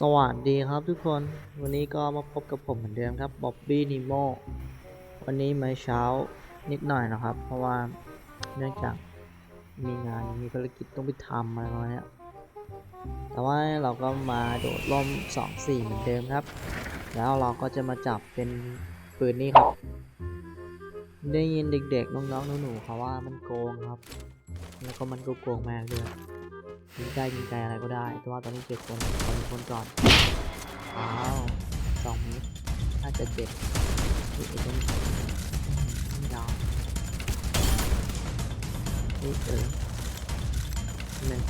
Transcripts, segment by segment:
สวัสดีครับทุกคน วันนี้ก็มาพบกับผมเหมือนเดิมครับบ๊อบบี้นิโมวันนี้มาเช้านิดหน่อยนะครับ เพราะว่าเนื่องจากมีงานมีภารกิจต้องไปทำอะไรประมาณเนี้ยแต่ว่าเราก็มาโดดร่ม2 4 เหมือนเดิมครับ แล้วเราก็จะมาจับเป็นปืนนี้ครับ ได้ยินเด็กๆน้องๆหนูๆเขาว่ามันโกงครับ แล้วก็มันก็โกงมากด้วย ยิงได้ยิงไกลอะไรก็ได้ แต่ว่าตอนนี้เจ็ดคนตอนนี้คนก่อนอ้าวสองเมตรน่าจะเจ็บเฮ้ยไอ้ตัวนี้ไม่ดาวเฮ้ยเออหนึ่ง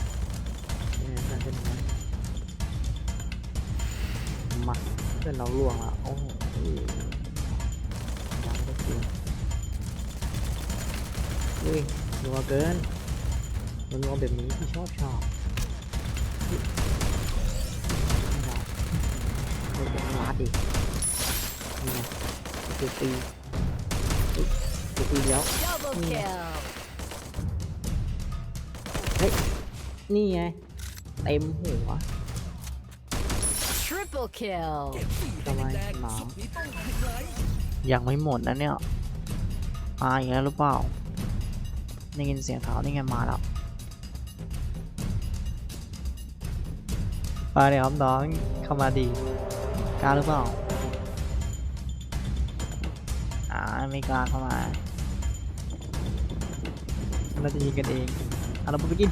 หนึ่งกันเป็นไงมาเพื่อนเราล่วงละโอ้โหยังไม่ได้กินเฮ้ยนัวเกินมันนัวแบบนี้ที่ชอบชอบ เดี๋ยวจะลาดดินี่ไงตีตีตีตีตีแล้ว Double Mm. kill. นี่ไงเต็มหัว Triple kill. ทำไมหมายังไม่หมดนะเนี่ยมาอีกแล้วหรือเปล่าได้ยินเสียงเท้านี่ไงมาแล้วมาเดี๋ยวครับน้องเข้ามาดี กล้าหรือเปล่า อ่าไม่กล้าเข้ามาเราจะยิงกันเองเอาเราไปกิน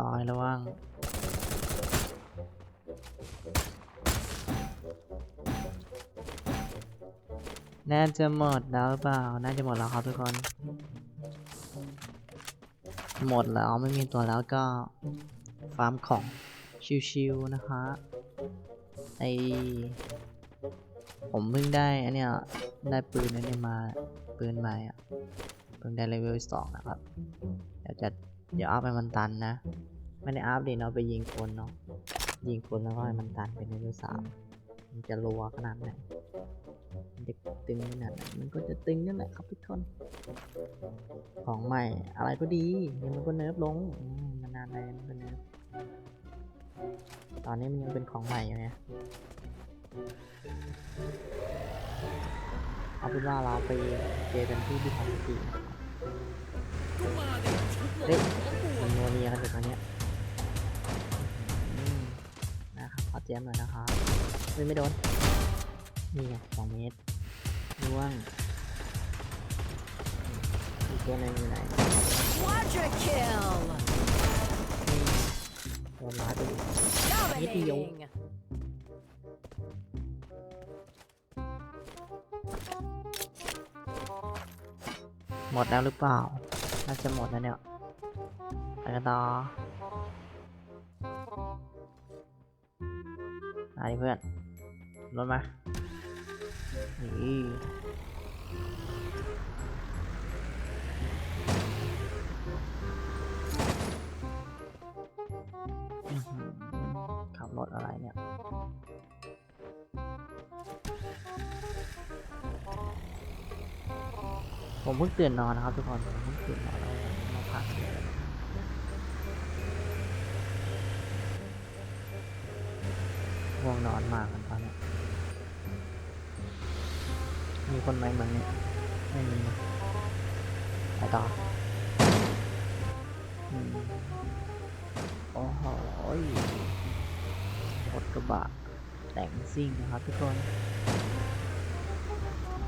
รอยระวังน่าจะหมดแล้วหรือเปล่า น่าจะหมดแล้วครับทุกคน หมดแล้วไม่มีตัวแล้วก็ฟาร์มของ ชิวๆนะคะ ไอผมเพิ่งได้อันเนี้ยได้ปืนอันเนี้ยมาปืนใหม่อะเพิ่งได้เลเวลสองนะครับ เดี๋ยวจะเดี๋ยวอัพให้มันตันนะ ไม่ได้อัพดิเนาะไปยิงคนเนาะยิงคนแล้วก็ให้มันตันเป็นเลเวลสามมันจะรัวขนาดไหนเด็กตึงขนาดไหนมันก็จะตึงนั่นแหละครับทุกคนของใหม่อะไรก็ดีเดี๋ยวมันก็เนิร์ฟลงอืมนานๆไปมันก็เนิร์ฟ ตอนนี้มันยังเป็นของใหม่อยู่ไงเอาเป็นว่าเราไปเจอกันที่ที่ทำสีเฮ้ยมันนัวเนียกันอยู่ตรงเนี้ยนะครับขอเจียมหน่อยนะครับไม่ไม่โดน นี่ไงสองเมตรล่วงอีกตัวหนึงอยู่ไหน Quadra kill. นี่โดนร้ายไปดิ Dominating. หมดแล้วหรือเปล่า น่าจะหมดแล้วเนี่ยไปกันต่อมาดิเพื่อน รถมา นี่ รถอะไรเนี่ยผมเพิ่งตื่นนอนนะครับทุกคนผมเพิ่งตื่นนอนแล้วมาพักง่วงนอนมากกันตอนนี้มีคนไหมเหมือนนี้ไม่มีไปต่อโอ้โห กระบะแต่งซิ่งนะครับทุกคน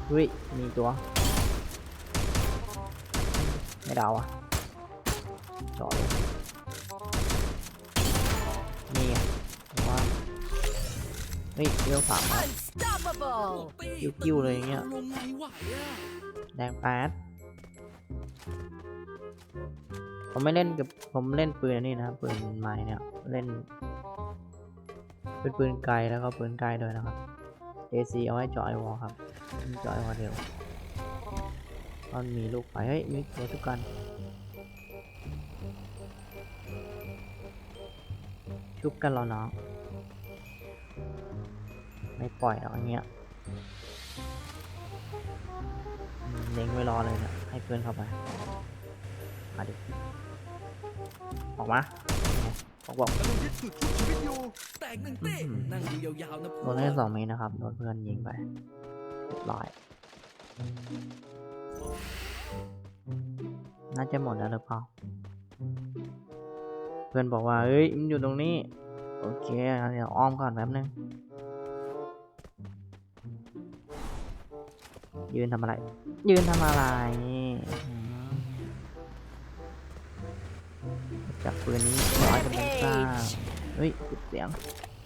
เฮ้ยมีตัว ไม่ดาอะจอดเลยนี่ว่าเฮ้ยเลี้ยวสามกิ้วกิ้วๆเลยอย่างเงี้ยแดงแปดผมไม่เล่นกับผมเล่นปืนอันนี้นะครับปืนใหม่เนี่ยเล่น เป็นปืนไกลแล้วก็ปืนไกลด้วยนะครับ AC เอาไว้จาะไอวอลครับจาะไอวอลเดียวมันมีลูกไปเฮ้ยมีตัวทุกกันชุบกันรอน้องไม่ปล่อยหรอกเงี้ยเล็งไว้รอเลยนี่ยให้เพื่อนเข้าไปมาดิออกมา บอกบอกกำลังยึดจุดชุบชีวิตอยู่แตกหนึ่งเต้นั่งดูยาวๆนะโดนแค่สองเมตรนะครับโดนเพื่อนยิงไปเรียบร้อยน่าจะหมดแล้วหรือเปล่าเพื่อนบอกว่าเฮ้ยมันอยู่ตรงนี้ โอเคงั้นเดี๋ยวอ้อมก่อนแป๊บนึงยืนทำอะไร ยืนทำอะไร จับปืนนี้ร้อยกันเป็นซ่าเฮ้ยปิดเสียง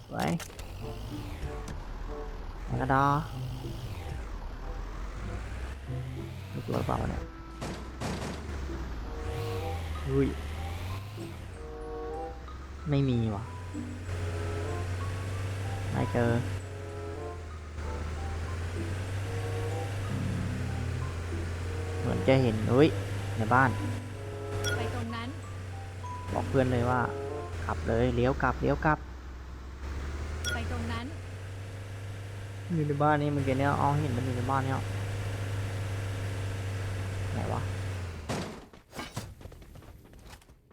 สวยกระดอลูกตัวเปล่าเนี่ยอุ้ยไม่มีว่ะไม่เจอเหมือนจะเห็นเฮ้ยในบ้าน บอกเพื่อนเลยว่า ขับเลยเลี้ยวกลับเลี้ยวกลับ ไปตรงนั้น อยู่ในบ้านนี่เมื่อกี้เนี่ยอ๋อเห็นมันอยู่ในบ้านเนี่ยไหนวะ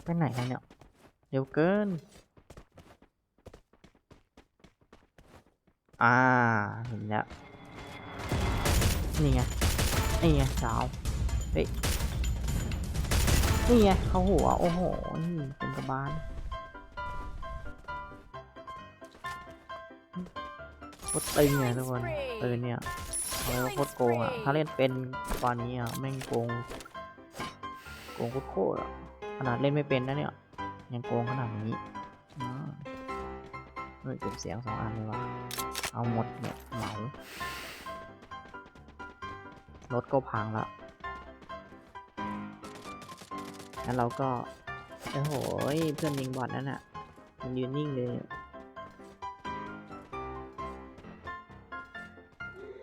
ไปไหนกันเนี่ยเร็วเกิน อ่าเห็นแล้วนี่ไงนี่ไงดาวเฮ้ย นี่ไงเขาหัว โอ้โหนี่เป็นกระบาลโคตรตึงเลยทุกคนปืนเนี่ยเขาเรียกว่าโคตรโกงอะ ถ้าเล่นเป็นตอนนี้อะแม่งโกง โกงโคตรๆอะ ขนาดเล่นไม่เป็นนะเนี่ย ยังโกงขนาดนี้เฮ้ยเก็บเสียงสองอันเลยว่ะ เอาหมดเนี่ยเหมารถก็พังละ แล้วเราก็โอ้โหเพื่อนยิงบอดนั่นน่ะมันยืนนิ่งเลย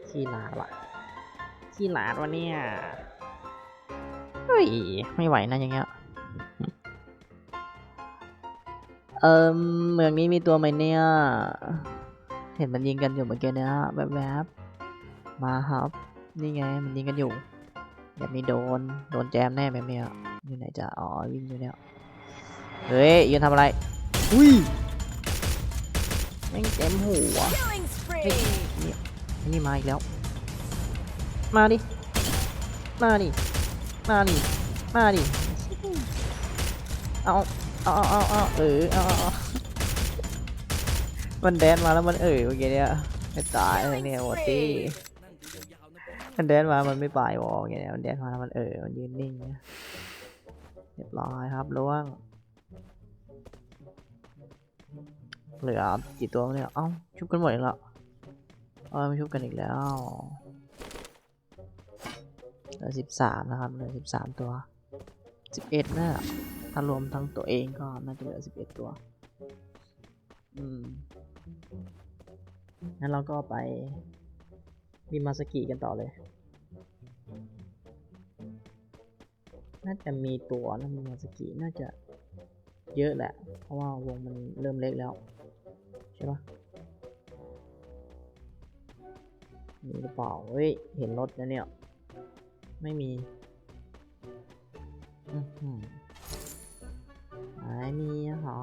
ขี้หลาดว่ะขี้หลาดวะเนี่ยเฮ้ยไม่ไหวนะอย่างเงี้ยเอิมเมืองนี้มีตัวไหมเนี่ย เห็นมันยิงกันอยู่เมื่อกี้เนี่ยแวบๆมาครับ นี่ไงมันยิงกันอยู่แบบมีโดน โดนแจมแน่แบบเนี้ย อยู่ไหนจะอ๋อวิ่งอยู่เนี่ยเฮ้ยยืนทำอะไรอุ้ยแม่งเต็มหัว killing spree ไอ้นี่มาอีกแล้ว มาดิมาดิมาดิมาดิเอาเอาเอาเอาเอาเออเอาเอาเอามันแดนมาแล้วมันเออเมื่อกี้เนี่ยไม่ตายเลยเนี่ยวอตี้นั่งดูยาวๆนะมันแดนมา มันไม่ปลายวอลไงเนี่ยมันแดนมาแล้วมันเออ มันยืนนิ่งเนี่ย เรียบร้อยครับล่วง เหลือกี่ตัวเนี่ยเอ้าชุบกันหมดแล้วเอ้ยไม่ชุบกันอีกแล้วเหลือสิบสามนะครับเหลือสิบสามตัวสิบเอ็ดน่ะถ้ารวมทั้งตัวเองก็น่าจะเหลือสิบเอ็ดตัว อืมงั้นเราก็ไปมีมาสกิกันต่อเลย น่าจะมีตัวนะมีมาสกิน่าจะเยอะแหละ เพราะว่าวงมันเริ่มเล็กแล้ว ใช่ปะมีหรือเปล่า เฮ้ย เห็นรถนะเนี่ย ไม่มีอือหือไม่มีเหรอ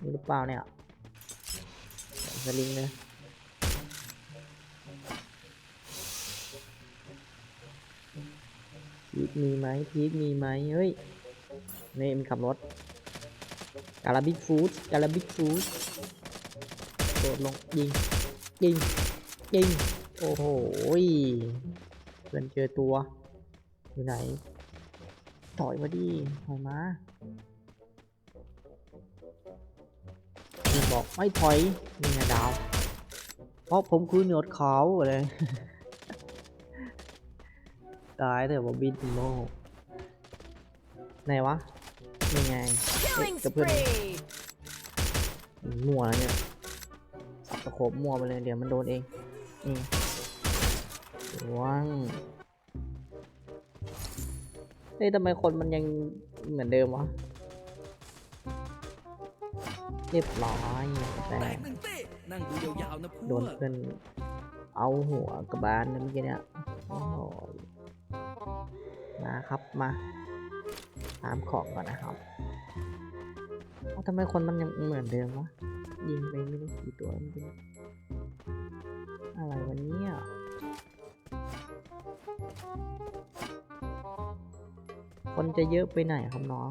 มีหรือเปล่าเนี่ยสลิงเลยพีทมีไหมพีทมีไหมเฮ้ยนี่มันขับรถกาลาบิกฟูดกาลาบิกฟูดโดดลงยิงยิงยิงโอ้โหเพื่อนเจอตัวอยู่ไหนถอยมาดิถอยมา บอกไม่ถอยนี่ไงดาว เพราะผมคือหนวดขาวเลยตายเถอะบอบบี้ติโมไหนวะนี่ไง killing Cái bên- spree มั่วแล้วเนี่ยสับตะโขบมั่วไปเลยเดี๋ยวมันโดนเองนี่ว่างเฮ้ยทำไมคนมันยังเหมือนเดิมวะ เรียบร้อยแต่แตกหนึ่งเต้นั่งดูยาวๆนะพโดวนกเพื่อนเอาหัวกระบาลนะเมื่อกี้เนี่ยโอ้โหมาครับมาตามของก่อนนะครับเอ้าทำไมคนมันยังเหมือนเดิมวะยิงไปไม่รู้กี่ตัวเมื่อกี้เนี่ยอะไรวันนี้อะคนจะเยอะไปไหนครับน้อง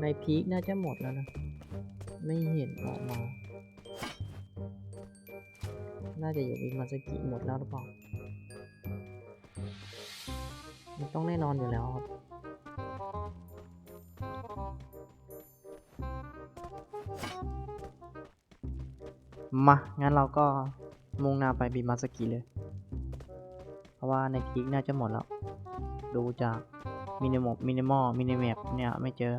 ในพีคน่าจะหมดแล้วนะ ไม่เห็นออกมา น่าจะอยู่อิมาสกิหมดแล้วหรือเปล่า มันต้องแน่นอนอยู่แล้วครับมา งั้นเราก็มุ่งหน้าไปบิมาสกิเลย เพราะว่าในพีคน่าจะหมดแล้ว ดูจากมินิมอมินิมอลมินิแมปเนี่ย ไม่เจอ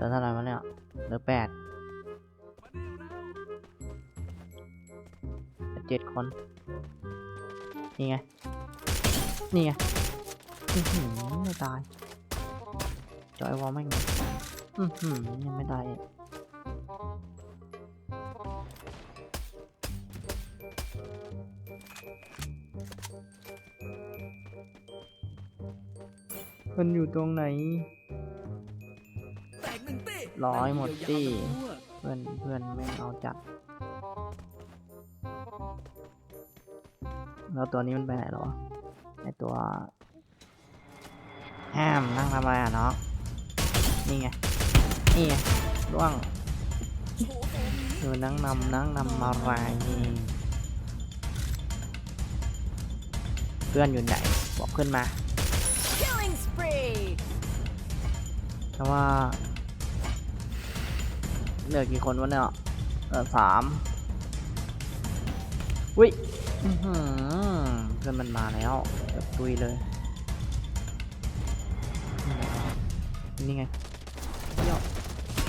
ลือเท่าไหร่วะเนี่ยเหลือแปดเจ็ดคน นี่ไง นี่ไงอื้อหือไม่ตาย จอยวอลแม่งอือหือยังไม่ตายมันอยู่ตรงไหน ร้อยหมดนั่งตี้ยาวๆนะพวกเพื่อนเพื่อนไม่เอาจัด แล้วตัวนี้มันไปไหนแล้ววะไอตัวแฮมนั่งทำอะไรอะเนาะนี่ไง นี่ไงร่วงโชว์ตัวนี้เออนั่งนำนั่งนำอะไรนี่เพื่อนอยู่ไหนบอกขึ้นมา Killing spree. เพราะว่า เหลือกี่คนวะเนี่ยเหลือสามอุ้ยเพื่อนมันมาแล้วเดี๋ยวตุยเลย นี่ไงเดี๋ยว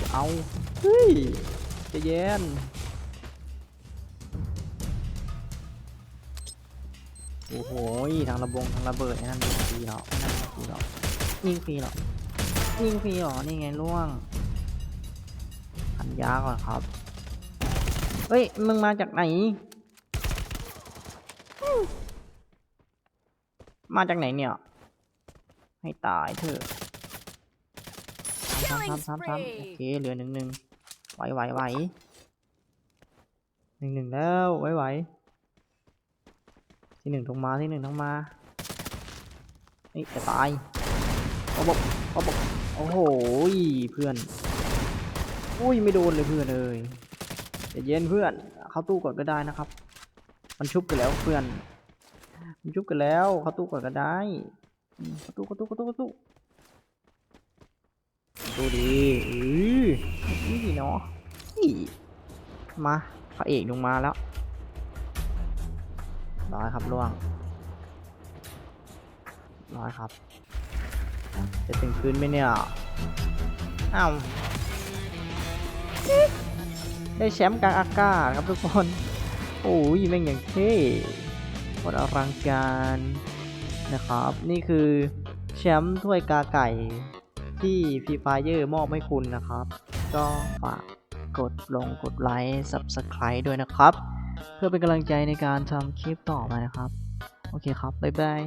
จะเอาเฮ้ยจะเย็นโอ้โหทางระบงทางระเบิดนั่นยิงฟรีหรอนั่นยิงฟรีหรอยิงฟรีหรอยิงฟรีหรอนี่ไงล่วง ยาก่อนครับ เฮ้ย มึงมาจากไหน มาจากไหนเนี่ย ให้ตายเถอะซ้ำซ้ำซ้ำซ้ำโอเค เหลือหนึ่งหนึ่งไหวไหวไหวหนึ่งหนึ่งแล้วไหวไหวที่หนึ่งต้องมาที่หนึ่งต้องมา นี่จะตายโอ้บอกโอ้บอกโอ้โห เพื่อน อุ้ยไม่โดนเลยเพื่อนเลยใจะเย็นเพื่อน เข้าตู้ก่อนก็ได้นะครับ มันชุบกันแล้วเพื่อน มันชุบกันแล้ว เข้าตู้ก่อนก็ได้เข้าตู้เข้าตู้เข้าตู้เข้าตู้เข้าตู้ดีอือนี่เนาะนี่มาพระเอกลงมาแล้วร้อยครับล่วงร้อยครับ จะถึงคืนไหมเนี่ย อ้าว ได้แชมป์กลางอากาศครับทุกคน โอ้ยแม่งอย่างเท่โคตรอลังการนะครับ นี่คือแชมป์ถ้วยกาไก่ที่ฟีฟาเยอร์มอบให้คุณนะครับ ก็ฝากกดลงกดไลค์ Subscribe ด้วยนะครับ เพื่อเป็นกำลังใจในการทำคลิปต่อไปนะครับ โอเคครับ บ๊ายบาย